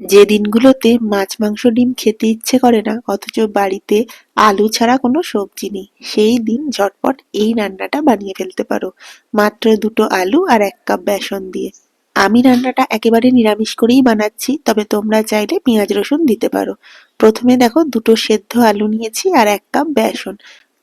যে দিনগুলোতে মাছ, মাংস, ডিম খেতে ইচ্ছে করে না, অথচ বাড়িতে আলু ছাড়া কোনো সবজি নেই, সেই দিন ঝটপট এই রান্নাটা বানিয়ে ফেলতে পারো। মাত্র দুটো আলু আর এক কাপ বেসন দিয়ে। আমি রান্নাটা একেবারে নিরামিষ করেই বানাচ্ছি, তবে তোমরা চাইলে পেঁয়াজ, রসুন দিতে পারো। প্রথমে দেখো দুটো সেদ্ধ আলু নিয়েছি আর এক কাপ বেসন।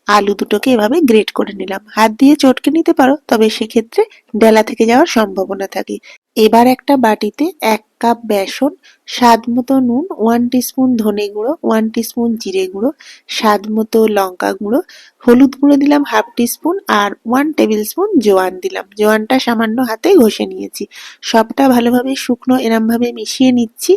আলু দুটোকে এভাবে গ্রেট করে নিলাম। হাত দিয়ে চটকে নিতে পারো, তবে সেক্ষেত্রে ডেলা থেকে যাওয়ার সম্ভাবনা থাকে। এবার একটা বাটিতে এক কাপ বেসন, স্বাদ মতো নুন ওয়ান টিস্পুন ধনে গুঁড়ো ওয়ান টিস্পুন জিরে গুঁড়ো, স্বাদ মতো লঙ্কা গুঁড়ো, হলুদ গুঁড়ো দিলাম হাফ টিস্পুন আর ওয়ান টেবিল স্পুন জোয়ান দিলাম। জোয়ানটা সামান্য হাতে ঘষে নিয়েছি। সবটা ভালোভাবে শুকনো এরমভাবে মিশিয়ে নিচ্ছি,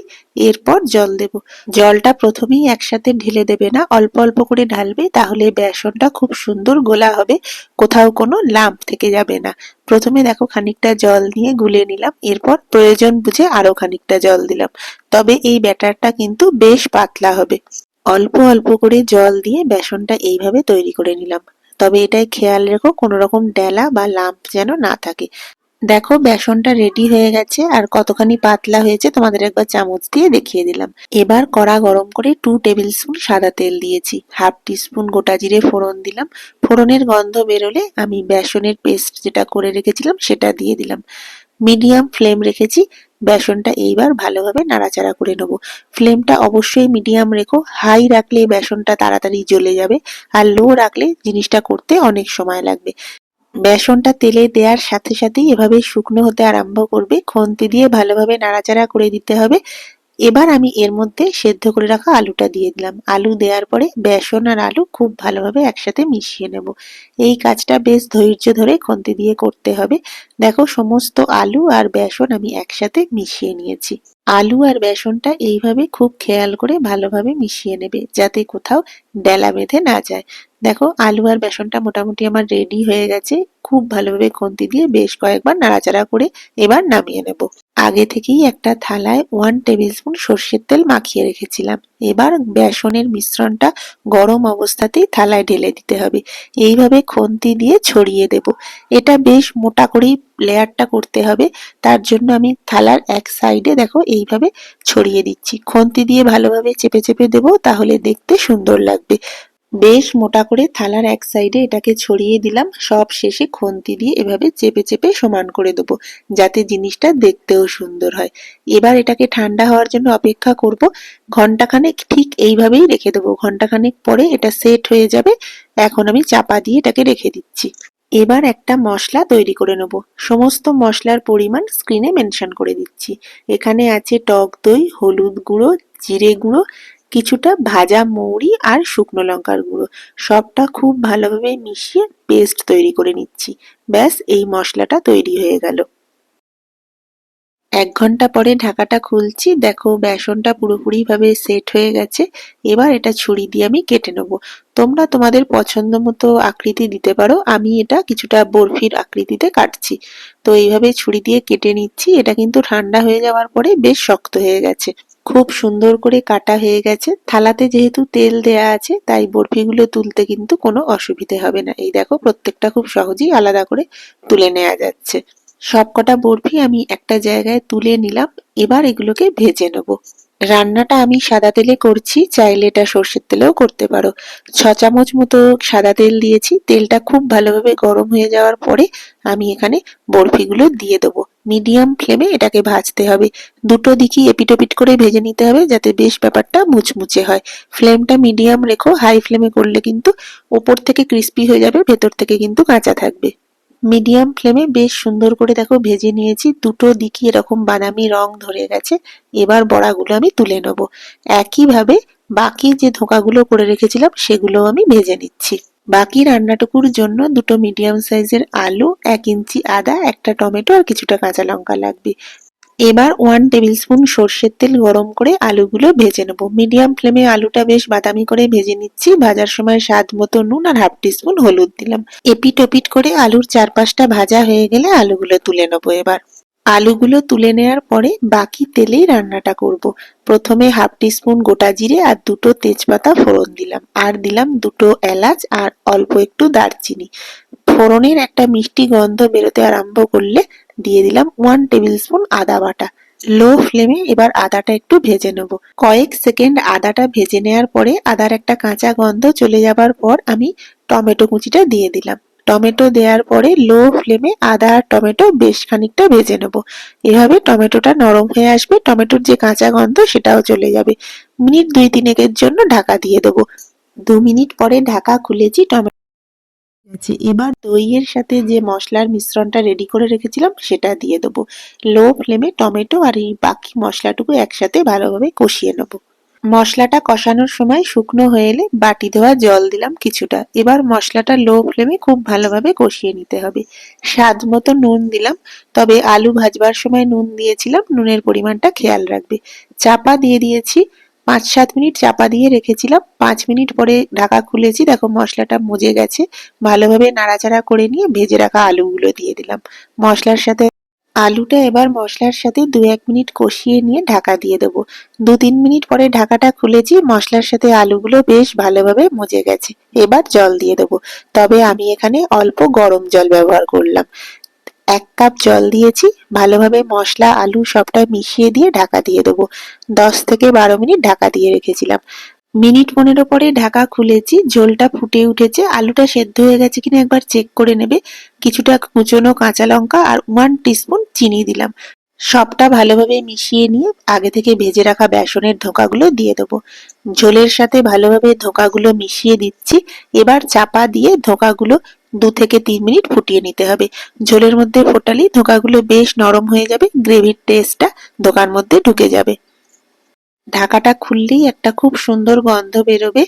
এরপর জল দেব। জলটা প্রথমেই একসাথে ঢেলে দেবে না, অল্প অল্প করে ঢালবে, তাহলে বেসনটা খুব সুন্দর গোলা হবে, কোথাও কোনো লাম্প থেকে যাবে না। প্রথমে দেখো খানিকটা জল দিয়ে গুলে নিলাম, এরপর প্রয়োজন বুঝে আরও খানিকটা জল দিলাম। তবে এই ব্যাটারটা কিন্তু বেশ পাতলা হবে। অল্প অল্প করে জল দিয়ে বেসনটা এইভাবে তৈরি করে নিলাম। তবে এটাই খেয়াল রেখো কোনো রকম ডেলা বা লাম্প যেন না থাকে। দেখো, বেসনটা রেডি হয়ে গেছে আর কতখানি পাতলা হয়েছে তোমাদের একবার চামচ দিয়ে দেখিয়ে দিলাম। এবার কড়া গরম করে টু টেবিল স্পুন সাদা তেল দিয়েছি। হাফ টিস্পুন গোটা জিরে ফোড়ন দিলাম। ফোড়নের গন্ধ বেরোলে আমি বেসনের পেস্ট যেটা করে রেখেছিলাম সেটা দিয়ে দিলাম। মিডিয়াম ফ্লেম রেখেছি। বেসনটা এইবার ভালোভাবে নাড়াচাড়া করে নেব। ফ্লেমটা অবশ্যই মিডিয়াম রেখো। হাই রাখলে বেসনটা তাড়াতাড়ি জ্বলে যাবে। আর লো রাখলে জিনিসটা করতে অনেক সময় লাগবে। বেসনটা তেলে দেওয়ার সাথে সাথেই এভাবে শুকনো হতে আরম্ভ করবে। খন্তি দিয়ে ভালোভাবে নাড়াচাড়া করে দিতে হবে। এবার আমি এর মধ্যে সেদ্ধ করে রাখা আলুটা দিয়ে দিলাম। আলু দেওয়ার পরে বেসন আর আলু খুব ভালোভাবে একসাথে মিশিয়ে নেব। এই কাজটা বেশ ধৈর্য ধরে খন্তি দিয়ে করতে হবে। দেখো, সমস্ত আলু আর বেসন আমি একসাথে মিশিয়ে নিয়েছি। আলু আর বেসনটা এইভাবে খুব খেয়াল করে ভালোভাবে মিশিয়ে নেবে, যাতে কোথাও ডেলা বেঁধে না যায়। দেখো, আলু আর বেসনটা মোটামুটি আমার রেডি হয়ে গেছে। খুব ভালোভাবে খন্তি দিয়ে বেশ কয়েকবার নাড়াচাড়া করে এবার নামিয়ে নেব। আগে থেকেই একটা থালায় ওয়ান টেবিল স্পুন সর্ষের তেল মাখিয়ে রেখেছিলাম। এবার বেসনের মিশ্রণটা গরম অবস্থাতেই থালায় ঢেলে দিতে হবে। এইভাবে খন্তি দিয়ে ছড়িয়ে দেব। এটা বেশ মোটা করেই লেয়ারটা করতে হবে। তার জন্য আমি থালার এক সাইডে দেখো এইভাবে ছড়িয়ে দিচ্ছি। খন্তি দিয়ে ভালোভাবে চেপে চেপে দেবো, তাহলে দেখতে সুন্দর লাগবে। বেশ মোটা করে থালার এক সাইডে এটাকে ছড়িয়ে দিলাম। সব শেষে খন্তি দিয়ে এভাবে চেপে চেপে সমান করে দেবো, যাতে জিনিসটা দেখতেও সুন্দর হয়। এবার এটাকে ঠান্ডা হওয়ার জন্য অপেক্ষা করব। ঘন্টাখানেক ঠিক এইভাবেই রেখে দেবো। ঘন্টাখানেক পরে এটা সেট হয়ে যাবে। এখন আমি চাপা দিয়ে এটাকে রেখে দিচ্ছি। এবার একটা মশলা তৈরি করে নেব। সমস্ত মশলার পরিমাণ স্ক্রিনে মেনশন করে দিচ্ছি। এখানে আছে টক দই, হলুদ গুঁড়ো, জিরে গুঁড়ো কিছুটা ভাজা মৌরি আর শুকনো লঙ্কার গুঁড়ো। সবটা খুব ভালোভাবে মিশিয়ে পেস্ট তৈরি করে নিচ্ছি। ব্যাস, এই মশলাটা তৈরি হয়ে গেল। এক ঘণ্টা পরে ঢাকাটা খুলছি। দেখো, বেসনটা পুরোপুরি ভাবে সেট হয়ে গেছে। এবার এটা ছুরি দিয়ে আমি কেটে নেব। তোমরা তোমাদের পছন্দ মতো আকৃতি দিতে পারো। আমি এটা কিছুটা বরফির আকৃতিতে কাটছি। তো এইভাবে ছুরি দিয়ে কেটে নিচ্ছি। এটা কিন্তু ঠান্ডা হয়ে যাওয়ার পরে বেশ শক্ত হয়ে গেছে। খুব সুন্দর করে কাটা হয়ে গেছে। থালাতে যেহেতু তেল দেয়া আছে, তাই বরফিগুলো তুলতে কিন্তু কোনো অসুবিধে হবে না। এই দেখো, প্রত্যেকটা খুব সহজেই আলাদা করে তুলে নেওয়া যাচ্ছে। সবকটা বরফি আমি একটা জায়গায় তুলে নিলাম, এবার এগুলোকে ভেজে নেব। রান্নাটা আমি সাদা তেলে করছি, চাইলে এটা সর্ষের তেলেও করতে পারো। ছ চামচ মতো সাদা তেল দিয়েছি, তেলটা খুব ভালোভাবে গরম হয়ে যাওয়ার পরে আমি এখানে বরফিগুলো দিয়ে দেবো। মিডিয়াম ফ্লেমে এটাকে ভাজতে হবে। দুটো দিকই এপিটোপিট করে ভেজে নিতে হবে যাতে বেশ ব্যাপারটা মুচমুচে হয়। ফ্লেমটা মিডিয়াম রেখো, হাই ফ্লেমে করলে কিন্তু ওপর থেকে ক্রিস্পি হয়ে যাবে, ভেতর থেকে কিন্তু কাঁচা থাকবে। মিডিয়াম ফ্লেমে বেশ সুন্দর করে দেখো ভেজে নিয়েছি, দুটো দিকই এরকম বাদামি রং ধরে গেছে। এবার বড়াগুলো আমি তুলে নেব। একইভাবে বাকি যে ধোকাগুলো করে রেখেছিলাম সেগুলো আমি ভেজে নিচ্ছি। বাকি রান্নাটুকুর জন্য দুটো মিডিয়াম সাইজের আলু, এক ইঞ্চি আদা, একটা টমেটো আর কিছুটা কাঁচা লঙ্কা লাগবে। এবার ওয়ান টেবিল স্পুন সর্ষের তেল গরম করে আলুগুলো ভেজে নেব। মিডিয়াম ফ্লেমে আলুটা বেশ বাদামি করে ভেজে নিচ্ছি। ভাজার সময় স্বাদ মতো নুন আর হাফ টিস্পুন হলুদ দিলাম। এপিট ওপিট করে আলুর চারপাশটা ভাজা হয়ে গেলে আলুগুলো তুলে নেব এবার। আলুগুলো তুলে নেওয়ার পরে বাকি তেলেই রান্নাটা করব। প্রথমে হাফ টিস্পুন গোটা জিরে আর দুটো তেজপাতা ফোড়ন দিলাম। আর দিলাম দুটো এলাচ আর অল্প একটু দারচিনি। ফোড়নের একটা মিষ্টি গন্ধ বেরোতে আরম্ভ করলে দিয়ে দিলাম ওয়ান টেবিল স্পুন আদা বাটা। লো ফ্লেমে এবার আদাটা একটু ভেজে নেব। কয়েক সেকেন্ড আদাটা ভেজে নেওয়ার পরে আদার একটা কাঁচা গন্ধ চলে যাবার পর আমি টমেটো কুচিটা দিয়ে দিলাম। টমেটো দেওয়ার পরে লো ফ্লেমে আদা আর টমেটো বেশ খানিকটা ভেজে নেব। এভাবে টমেটোটা নরম হয়ে আসবে, টমেটোর যে কাঁচা গন্ধ সেটাও চলে যাবে। মিনিট দুই তিনেকের জন্য ঢাকা দিয়ে দেবো। দু মিনিট পরে ঢাকা খুলেছি টমেটো আছে এবার দইয়ের সাথে যে মশলার মিশ্রণটা রেডি করে রেখেছিলাম সেটা দিয়ে দেবো। লো ফ্লেমে টমেটো আর এই বাকি মশলাটুকু একসাথে ভালোভাবে কষিয়ে নেব। মশলাটা কষানোর সময় শুকনো হয়ে এলে বাটি ধোয়া জল দিলাম কিছুটা। এবার মশলাটা লো ফ্লেমে খুব ভালোভাবে কষিয়ে নিতে হবে। স্বাদ মতো নুন দিলাম, তবে আলু ভাজবার সময় নুন দিয়েছিলাম, নুনের পরিমাণটা খেয়াল রাখবে। চাপা দিয়ে দিয়েছি, পাঁচ সাত মিনিট চাপা দিয়ে রেখেছিলাম, পাঁচ মিনিট পরে ঢাকা খুলেছি, দেখো মশলাটা মজে গেছে। ভালোভাবে নাড়াচাড়া করে নিয়ে ভেজে রাখা আলুগুলো দিয়ে দিলাম। মশলার সাথে আলুটা এবার মশলার সাথে দু এক মিনিট কষিয়ে নিয়ে ঢাকা দিয়ে দেবো। দু তিন মিনিট পরে ঢাকাটা খুলেছি মশলার সাথে আলুগুলো বেশ ভালোভাবে মজে গেছে। এবার জল দিয়ে দেবো। তবে আমি এখানে অল্প গরম জল ব্যবহার করলাম। এক কাপ জল দিয়েছি। ভালোভাবে মশলা, আলু সবটা মিশিয়ে দিয়ে ঢাকা দিয়ে দেবো। দশ থেকে বারো মিনিট ঢাকা দিয়ে রেখেছিলাম। মিনিট পনেরো পরে ঢাকা খুলেছি, ঝোলটা ফুটে উঠেছে। আলুটা সেদ্ধ হয়ে গেছে কিনা একবার চেক করে নেবে। কিছুটা কুচনো কাঁচা লঙ্কা আর ওয়ান টিস্পুন চিনি দিলাম। সবটা ভালোভাবে মিশিয়ে নিয়ে আগে থেকে ভেজে রাখা বেসনের ধোকাগুলো দিয়ে দেবো। ঝোলের সাথে ভালোভাবে ধোকাগুলো মিশিয়ে দিচ্ছি। এবার চাপা দিয়ে ধোকাগুলো দু থেকে তিন মিনিট ফুটিয়ে নিতে হবে। ঝোলের মধ্যে ফোটালি ধোকাগুলো বেশ নরম হয়ে যাবে, গ্রেভির টেস্টটা ধোকার মধ্যে ঢুকে যাবে। ঢাকাটা খুললেই একটা খুব সুন্দর গন্ধ বেরোবে।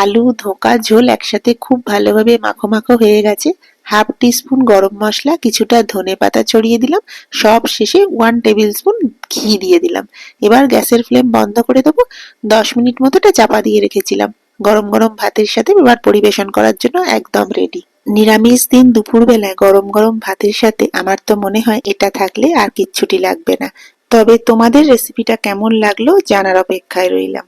আলু, ধোকা, ঝোল একসাথে খুব ভালোভাবে মাখো মাখো হয়ে গেছে। হাফ টিস্পুন গরম মশলা, কিছুটা ধনে পাতা ছড়িয়ে দিলাম। সব শেষে ওয়ান টেবিল স্পুন ঘি দিয়ে দিলাম। এবার গ্যাসের ফ্লেম বন্ধ করে দেবো। দশ মিনিট মতোটা চাপা দিয়ে রেখেছিলাম। গরম গরম ভাতের সাথে এবার পরিবেশন করার জন্য একদম রেডি নিরামিষ দিন দুপুরবেলায় গরম গরম ভাতের সাথে আমার তো মনে হয় এটা থাকলে আর কিচ্ছুটি লাগবে না। তবে তোমাদের রেসিপিটা কেমন লাগল জানার অপেক্ষায় রইলাম।